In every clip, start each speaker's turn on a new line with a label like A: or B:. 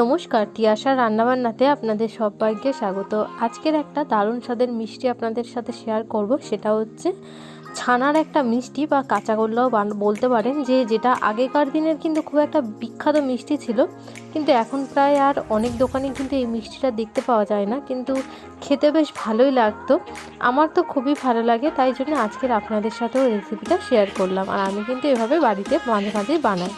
A: নমস্কার, তিয়াশা রান্নাবান্নাতে আপনাদের সবাইকে স্বাগত। আজকের একটা দারুণ স্বাদের মিষ্টি আপনাদের সাথে শেয়ার করব, সেটা হচ্ছে ছানার একটা মিষ্টি বা কাঁচাগোল্লাও বলতে পারেন যে, যেটা আগেকার দিনের কিন্তু খুব একটা বিখ্যাত মিষ্টি ছিল। কিন্তু এখন প্রায় আর অনেক দোকানে কিন্তু এই মিষ্টিটা দেখতে পাওয়া যায় না। কিন্তু খেতে বেশ ভালোই লাগতো। আমার তো খুবই ভালো লাগে, তাই জন্য আজকের আপনাদের সাথেও রেসিপিটা শেয়ার করলাম। আর আমি কিন্তু এভাবে বাড়িতে মাঝে মাঝেই বানাই।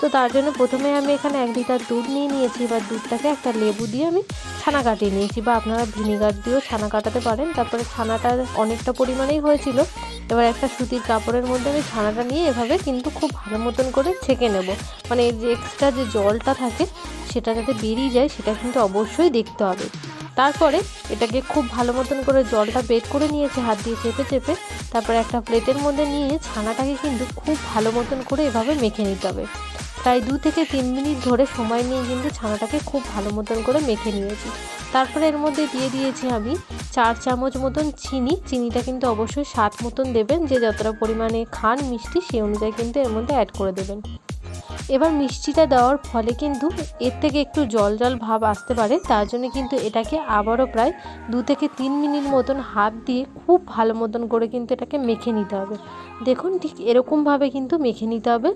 A: তো তার জন্য প্রথমে আমি এখানে এক লিটার দুধ নিয়ে নিয়েছি, এবার দুধটাকে একটা লেবু দিয়ে আমি ছানা কাটিয়ে নিয়েছি, বা আপনারা ভিনিগার দিয়েও ছানা কাটাতে পারেন। তারপরে ছানাটা অনেকটা পরিমাণেই হয়েছিল, এবার একটা সুতির কাপড়ের মধ্যে আমি ছানাটা নিয়ে এভাবে কিন্তু খুব ভালো মতন করে ছেঁকে নেব। মানে এর যে এক্সট্রা যে জলটা থাকে, সেটা যাতে বেরিয়ে যায়, সেটা কিন্তু অবশ্যই দেখতে হবে। তারপরে এটাকে খুব ভালো মতন করে জলটা বের করে নিয়েছে, হাত দিয়ে চেপে চেপে। তারপরে একটা প্লেটের মধ্যে নিয়ে ছানাটাকে কিন্তু খুব ভালো মতন করে এভাবে মেখে নিতে হবে। প্রায় দু থেকে তিন মিনিট ধরে সময় নিয়ে কিন্তু ছানাটাকে খুব ভালো মতন করে মেখে নিয়েছি। তারপরে এর মধ্যে দিয়ে দিয়েছি আমি চার চামচ মতন চিনি। চিনিটা কিন্তু অবশ্যই স্বাদ মতন দেবেন, যে যতটা পরিমাণে খান মিষ্টি সেই অনুযায়ী কিন্তু এর মধ্যে অ্যাড করে দেবেন। এবার মিষ্টিটা দেওয়ার ফলে কিন্তু এর থেকে একটু জল জল ভাব আসতে পারে, তার জন্য কিন্তু এটাকে আবারও প্রায় দু থেকে তিন মিনিট মতন হাত দিয়ে খুব ভালো মতন করে কিন্তু এটাকে মেখে নিতে হবে। দেখুন ঠিক এরকমভাবে কিন্তু মেখে নিতে হবে।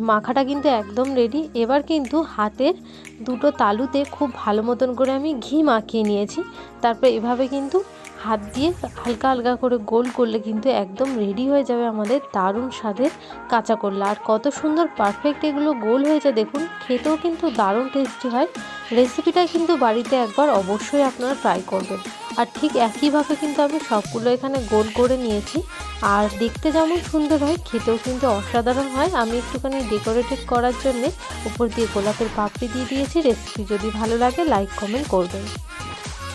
A: মাখাটা কিন্তু একদম রেডি এবার কিন্তু হাতের দুটো তালুতে খুব ভালো মতন করে আমি ঘি মাখিয়ে নিয়েছি। তারপর এভাবে কিন্তু হাত দিয়ে হালকা হালকা করে গোল করলে কিন্তু একদম রেডি হয়ে যাবে আমাদের দারুণ স্বাদের কাঁচা করলা। আর কত সুন্দর পারফেক্ট এগুলো গোল হয়েছে দেখুন, খেতেও কিন্তু দারুণ টেস্টি হয়। রেসিপিটা কিন্তু বাড়িতে একবার অবশ্যই আপনারা ট্রাই করবেন। আর ঠিক একইভাবে কিন্তু আমি সবগুলো এখানে গোল করে নিয়েছি। আর দেখতে যেমন সুন্দর হয়, খেতেও কিন্তু অসাধারণ হয়। আমি একটুখানি ডেকোরেটেড করার জন্যে উপর দিয়ে গোলাপের পাপড়ি দিয়ে দিয়েছি। রেসিপি যদি ভালো লাগে লাইক কমেন্ট করবেন।